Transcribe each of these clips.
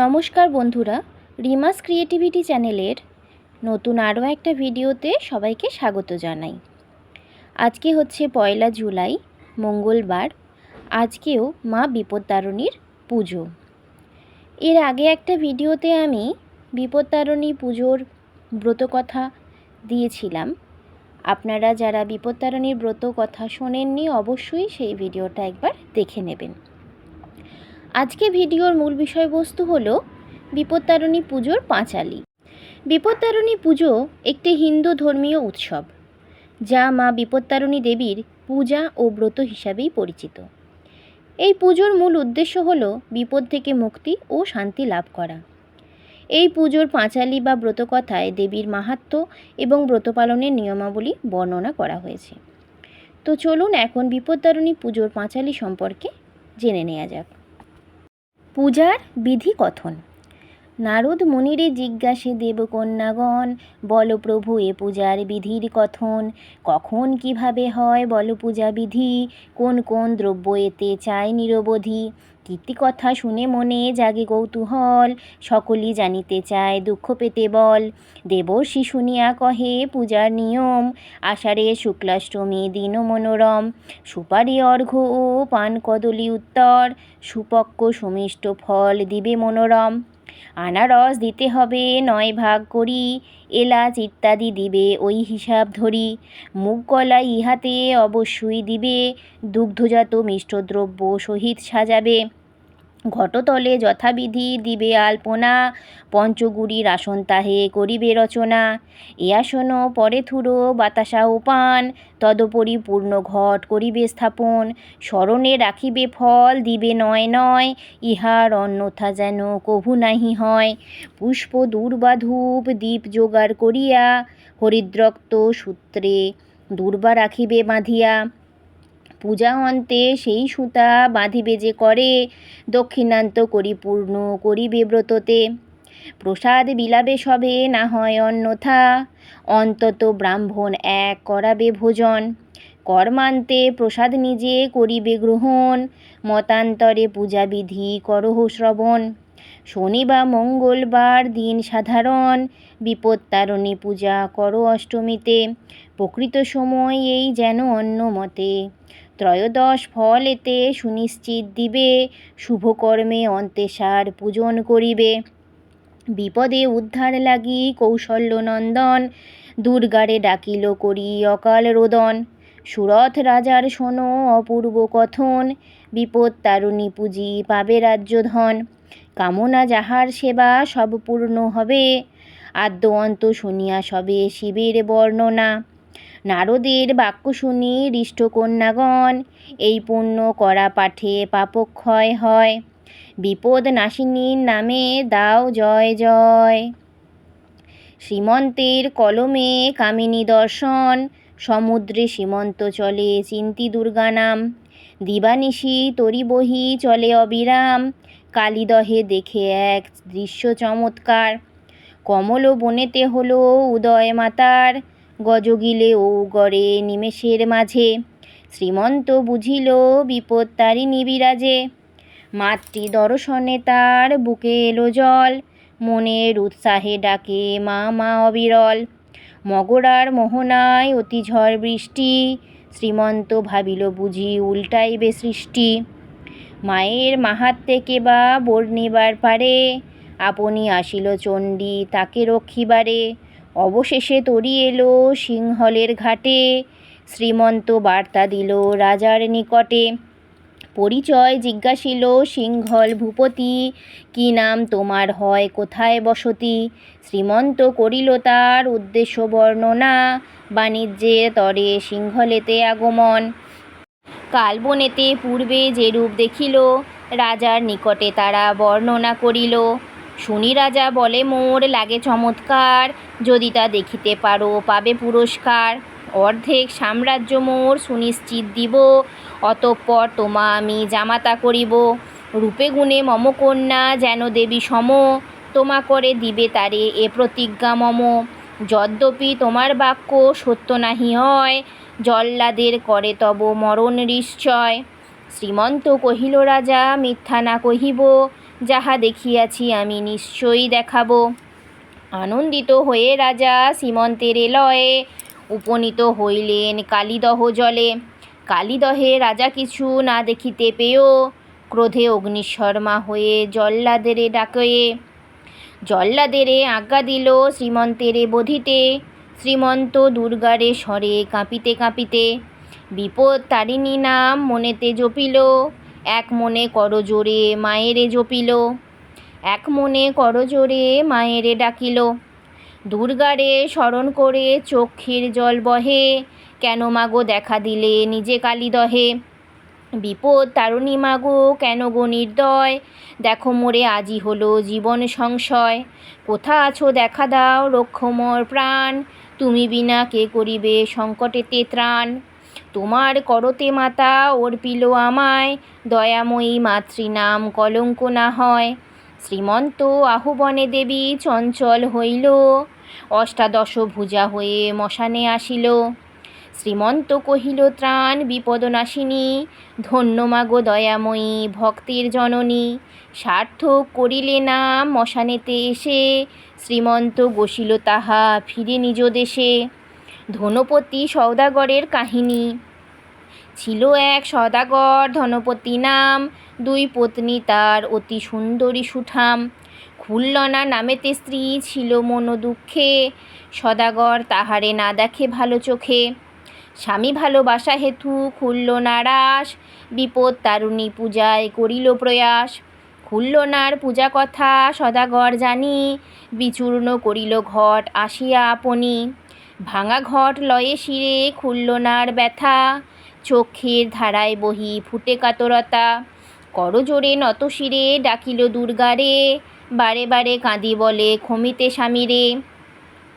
নমস্কার বন্ধুরা, রিমাস ক্রিয়েটিভিটি চ্যানেলের নতুন আরও একটা ভিডিওতে সবাইকে স্বাগত জানাই। আজকে হচ্ছে পয়লা জুলাই, মঙ্গলবার, আজকেও মা বিপত্তারিণীর পুজো। এর আগে একটা ভিডিওতে আমি বিপত্তারিণী পুজোর ব্রতকথা দিয়েছিলাম। আপনারা যারা বিপত্তারিণীর ব্রত কথা শোনেননি, অবশ্যই সেই ভিডিওটা একবার দেখে নেবেন। আজকে ভিডিওর মূল বিষয়বস্তু হলো বিপত্তারিণী পুজোর পাঁচালি। বিপত্তারিণী পুজো একটি হিন্দু ধর্মীয় উৎসব, যা মা বিপত্তারিণী দেবীর পূজা ও ব্রত হিসাবেই পরিচিত। এই পুজোর মূল উদ্দেশ্য হল বিপদ থেকে মুক্তি ও শান্তি লাভ করা। এই পুজোর পাঁচালি বা ব্রতকথায় দেবীর মাহাত্ম্য এবং ব্রত পালনের নিয়মাবলী বর্ণনা করা হয়েছে। তো চলুন এখন বিপত্তারিণী পুজোর পাঁচালি সম্পর্কে জেনে নেওয়া যাক। পূজার বিধি কথন। নারদ মুনিরে জিজ্ঞাসে, দেবকন্যাগণ, বল প্রভু এ পূজার বিধির কথন। কখন কীভাবে হয় বল পূজা বিধি? কোন কোন দ্রব্য এতে চায় নিরবধি? কীর্তি কথা শুনে মনে জাগে কৌতূহল। সকলই জানিতে চায় দুঃখ পেতে বল। দেবর্ষি শুনিয়া কহে, পূজার নিয়ম, আষাঢ়ে শুক্লাষ্টমী দিন মনোরম। সুপারি অর্ঘ্য ও পান কদলি উত্তর। সুপক্ষ সুমিষ্ট ফল দিবে মনোরম। আনারস দিতে হবে, নয় ভাগ করি, এলাচ ইত্যাদি দিবে, ওই হিসাব ধরি। মুগ কলা ইহাতে অবশ্যই দিবে, দুগ্ধজাত মিষ্টদ্রব্য সহিত সাজাবে। ঘটতলে যথাবিধি দিবে আলপনা, পঞ্চগুড়ির আসন তাহে করিবে রচনা। এ আসন পরে থুরো, বাতাসা ও পান, তদুপরি পূর্ণ ঘট করিবে স্থাপন। স্মরণে রাখিবে ফল, দিবে নয় নয়, ইহার অন্যথা যেন কভু নাহি হয়। পুষ্প দুর্বা ধূপ, দীপ জোগাড় করিয়া, হরিদ্রক্ত সূত্রে দুর্বা রাখিবে বাঁধিয়া। পূজা অন্তে সেই সুতা বাঁধিবে যে করে দক্ষিণান্ত করি পূর্ণ করিবে ব্রততে। প্রসাদ বিলাবে সবে, না হয় অন্যথা। অন্তত ব্রাহ্মণ এক করাবে ভোজন। কর্মান্তে প্রসাদ নিজে করিবে গ্রহণ। মতান্তরে পূজাবিধি করহ শ্রবণ। শনি বা মঙ্গলবার দিন সাধারণ। বিপত্তারণী পূজা করো অষ্টমীতে। প্রকৃত সময় এই যেন অন্য মতে ত্রয়োদশ ফল এতে সুনিশ্চিত দিবে, শুভকর্মে অন্তেসার পূজন করিবে। বিপদে উদ্ধার লাগি কৌশল্য নন্দন দুর্গারে ডাকিল করি অকাল রোদন। সুরথ রাজার শোনো অপূর্ব কথন, বিপদ তারুণী পুঁজি পাবে রাজ্যধন কামনা যাহার সেবা সব পূর্ণ হবে, আদ্য অন্ত শুনিয়া সবে শিবের বর্ণনা। নারদের বাক্য শুনি হৃষ্টকন্যাগণ, এই পুণ্য করা পাঠে পাপক্ষয় হয়। বিপদ নাশিনীর নামে দাও জয় জয়। শ্রীমন্তের কলমে কামিনী দর্শন, সমুদ্রে সীমন্ত চলে চিন্তি দুর্গা নাম। দিবানিশি তরি বহি চলে অবিরাম, কালিদহে দেখে এক দৃশ্য চমৎকার। কমল বনেতে হলো উদয় মাতার গজগিলে ও গড়ে নিমেষের মাঝে। শ্রীমন্ত বুঝিল বিপদ তারিণী বিরাজে। মাতৃ দর্শনে তার বুকে এলো জল। মনের উৎসাহে ডাকে মা মা অবিরল। মগরার মোহনায় অতি ঝড় বৃষ্টি। শ্রীমন্ত ভাবিল বুঝি উল্টাইবে সৃষ্টি। মায়ের মাহাত্মে বা বর্ণিবার পারে। আপনি আসিল চণ্ডী তাকে রক্ষিবারে। অবশেষে তরি এলো সিংহলের ঘাটে, শ্রীমন্ত বার্তা দিল রাজার নিকটে। পরিচয় জিজ্ঞাসিল সিংহল ভূপতি, কি নাম তোমার হয়, কোথায় বসতি? শ্রীমন্ত করিল তার উদ্দেশ্য বর্ণনা বাণিজ্যের তরে সিংহলেতে আগমন। কালবনেতে পূর্বে যে রূপ দেখিল, রাজার নিকটে তারা বর্ণনা করিল শুনি রাজা বলে, মোর লাগে চমৎকার, যদি তা দেখিতে পারো, পাবে পুরস্কার। অর্ধেক সাম্রাজ্য মোর সুনিশ্চিত দিব, অতঃপর তোমা আমি জামাতা করিব। রূপে গুণে মম কন্যা যেন দেবী সম, তোমা করে দিবে তারে এ প্রতিজ্ঞা মম। যদ্যপি তোমার বাক্য সত্য নাহি হয়, জল্লাদের করে তব মরণ নিশ্চয়। শ্রীমন্ত কহিল রাজা, মিথ্যা না কহিব যাহা দেখিয়াছি আমি নিশ্চয়ই দেখাবো। আনন্দিত হয়ে রাজা সীমন্তের লয়ে উপনীত হইলেন কালীদহ জলে। কালীদহে রাজা কিছু না দেখিতে পেয়েও ক্রোধে অগ্নিশর্মা হয়ে জল্লাদেরে ডাকয়ে। জল্লাদেরে আজ্ঞা দিল শ্রীমন্তেরে বধিতে, শ্রীমন্ত দুর্গারে স্বরে কাঁপিতে কাঁপিতে। বিপদ তারিণী নাম মনেতে জপিল। এক মনে করজোরে মায়েরে জপিল। এক মনে করজোরে মায়েরে ডাকিল। দুর্গারে স্মরণ করে চক্ষের জল বহে, কেন মাগো দেখা দিলে নিজে কালিদহে বিপদ তারুণী মাগো, কেন গো নির্দয়? দেখো মোরে আজি হলো জীবন সংশয়। কোথা আছো দেখা দাও রক্ষমর প্রাণ। তুমি বিনা কে করিবে সংকটেতে ত্রাণ? তোমার করতে মাতা অর্পিল আমায়। দয়াময়ী মাতৃনাম কলঙ্ক না হয়। শ্রীমন্ত আহুবনে দেবী চঞ্চল হইল। অষ্টাদশ ভুজা হয়ে মশানে আসিল। শ্রীমন্ত কহিল, ত্রাণ বিপদনাশিনী ধন্য মাগো দয়াময়ী ভক্তির জননী। সার্থক করিলে না মশানেতে এসে, শ্রীমন্ত গসিল তাহা ফিরে নিজ দেশে। ধনপতি সৌদাগরের কাহিনী। ছিল এক সদাগর ধনপতি নাম, দুই পত্নী তার অতি সুন্দরী সুঠাম। খুল্লনা নামেতে স্ত্রী ছিল মন দুঃখে সদাগর তাহারে না দেখে ভালো চোখে। স্বামী ভালোবাসা হেতু খুলল নারাস বিপদ তারুণী পূজায় করিল প্রয়াস। খুল্লনার পূজা কথা সদাগর জানি, বিচূর্ণ করিল ঘট আসিয়া আপনি। ভাঙা ঘট লয়ে শিরে খুল্লনার ব্যথা। চোখের ধারায় বহি ফুটে কাতরতা। করজোরে নত শিরে, ডাকিল দুর্গারে। বারে বারে কাঁদি বলে খমিতে স্বামীরে।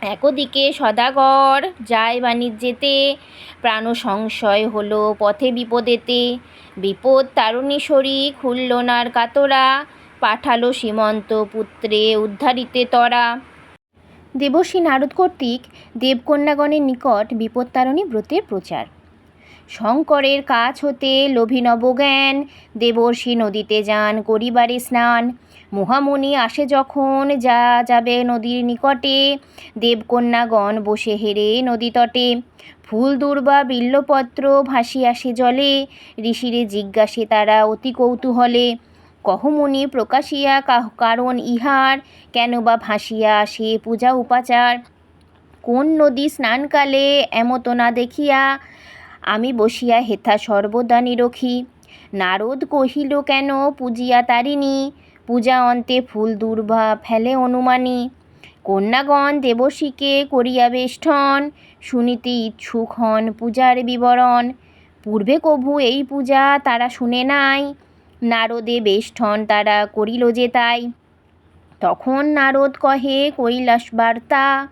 একদিকে সদাগর যায় বাণিজ্যেতে। প্রাণ সংশয় হলো পথে বিপদেতে। বিপদ তারুণীশ্বরী খুল্লনার কাতরা। পাঠালো সীমন্ত পুত্রে উদ্ধারিতে তরা। দেবশ্রী নারদ কর্তৃক দেবকন্যাগণের নিকট বিপত্তারণী ব্রতের প্রচার। শঙ্করের কাজ হতে লোভী নবজ্ঞান দেবর্ষি নদীতে যান করিবারে স্নান। মহামুনি আসে যখন যা যাবে নদীর নিকটে, দেবকন্যাগণ বসে হেরে নদী তটে। ফুল দুর্বা বিল্লপত্র ভাসি আসে জলে, ঋষিরে জিজ্ঞাসে তারা অতি কৌতূহলে কহমুনি প্রকাশিয়া কাহ- কারণ ইহার, কেন বা ভাসিয়া সে পূজা উপাচার? কোন নদী স্নানকালে এমত না দেখিয়া আমি বসিয়া হেথা সর্বদা নিরখি? নারদ কহিল, কেন পূজিয়া তারিণী? পূজা অন্তে ফুল দুর্ভা ফেলে অনুমানী। কন্যাগণ দেবশীকে করিয়া বেষ্টন, শুনিতে ইচ্ছুক হন পূজার বিবরণ। পূর্বে কভু এই পূজা তারা শুনে নাই। নারদে বেষ্টন তারা করিল যে তাই। তখন নারদ কহে, কৈলাস বার্তা,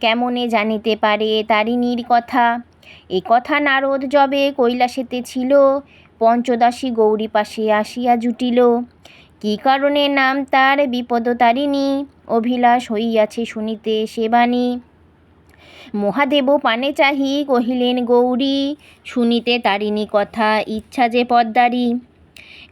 কেমনে জানিতে পারে তারিণীর কথা? এ কথা নারদ যবে কৈলাসেতে ছিল পঞ্চদাসী গৌরী পাশে আসিয়া জুটিল। কি কারণে নাম তার বিপদতারিণী অভিলাষ হইয়াছে শুনিতে সে বাণী। মহাদেব পানে চাহি, কহিলেন, গৌরী, শুনিতে তারিণী কথা, ইচ্ছা যে পদ্মারি।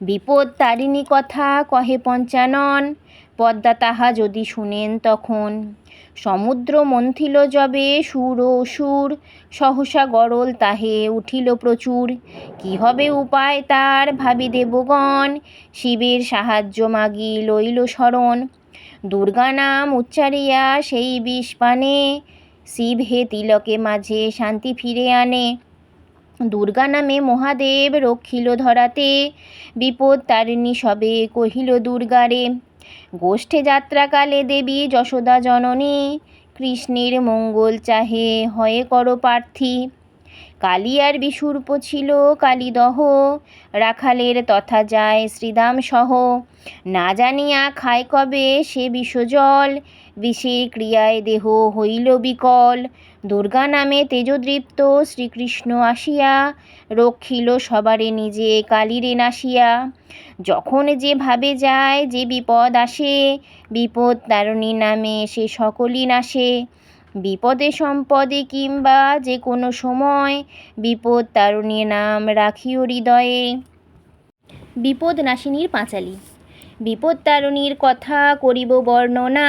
বিপদ তারিণী কথা কহে পঞ্চানন। পদ্মা তাহা যদি শুনেন তখন। সমুদ্র মন্থিল যবে সুর ও সুর, সহসা গরল তাহে উঠিল প্রচুর। কি হবে উপায় তার ভাবি দেবগণ? শিবের সাহায্য মাগি লইল শরণ। দুর্গা নাম উচ্চারিয়া সেই বিষ পানে। শিব হে তিলকে মাঝে শান্তি ফিরে আনে। দুর্গা নামে মহাদেব রক্ষিল ধরাতে। বিপদ তারিণী সবে কহিল দুর্গারে, গোষ্ঠে যাত্রাকালে দেবী যশোদা জননী, কৃষ্ণের মঙ্গল চাহে হয়ে কর প্রার্থী। কালিয়ার বিসূর্প ছিল কালীদহ, রাখালের তথা যায় শ্রীদাম সহ। না জানিয়া খায় কবে সে বিষজল, বিষের ক্রিয়ায় দেহ হইল বিকল। দুর্গা নামে তেজদৃপ্ত শ্রীকৃষ্ণ আসিয়া, রক্ষিল সবারে নিজে কালীরে নাসিয়া। যখন যে ভাবে যায়, যে বিপদ আসে, বিপদ তারণী নামে সে সকলই নাশে। বিপদে সম্পদে কিংবা যে কোনো সময় বিপদ তারণী নাম রাখিও হৃদয়ে। বিপদ নাশিনীর পাঁচালী। বিপত্তারিণীর কথা করিব বর্ণনা,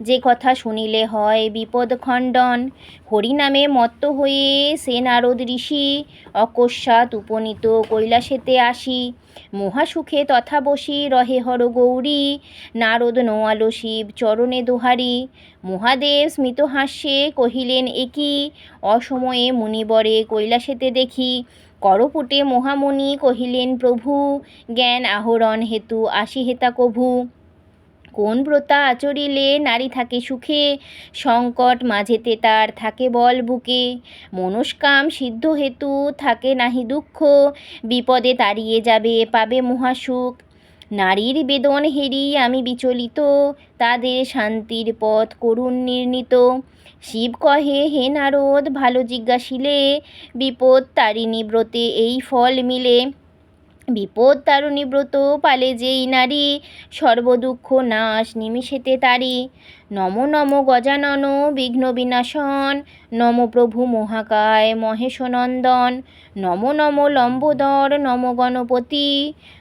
যে কথা শুনিলে হয় বিপদ খণ্ডন। হরিনামে মত্ত হয়ে সে নারদ ঋষি অকস্মাৎ উপনীত কৈলাসেতে আসি। মহাসুখে তথা বসি রহে হর গৌরী, নারদ নোয়ালো শিব চরণে দোহারি। মহাদেব স্মিত হাস্যে কহিলেন একি অসময়ে মুনিবরে কৈলাসেতে দেখি করপুটে মহামণি কহিলেন, প্রভু, জ্ঞান আহরণ হেতু আসি হেতা কভু। কোন ব্রতা আচরিলে নারী থাকে সুখে, সংকট মাঝেতে তার থাকে বল বুকে। মনস্কাম সিদ্ধ হেতু থাকে নাহি দুঃখ, বিপদে তাড়িয়ে যাবে, পাবে মহাসুখ। নারীর বেদন হেরি আমি বিচলিত, তাদের শান্তির পথ করুণ নির্ণীত। শিব কহে, হে নারদ, ভালো জিজ্ঞাসিলে। বিপদ তারিণী ব্রতে এই ফল মিলে। বিপদ তারণী ব্রত পালে যেই নারী। সর্বদুঃখ নাশ নিমিষেতে তারি। নম নম গজানন বিঘ্ন বিনাশন, নম প্রভু মহাকায় মহেশনন্দন, নম নম লম্বোদর নম গণপতি,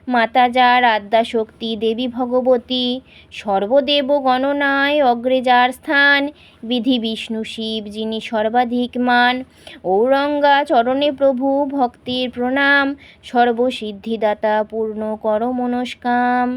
মাতা যার আদ্যা শক্তি দেবী ভগবতী, সর্বদেব গণনায় অগ্রে যার স্থান, বিধি বিষ্ণু শিব যিনি সর্বাধিক মান, ঔরঙ্গা চরণে প্রভু ভক্তির প্রণাম, সর্বসিদ্ধিদাতা পূর্ণ কর মনস্কাম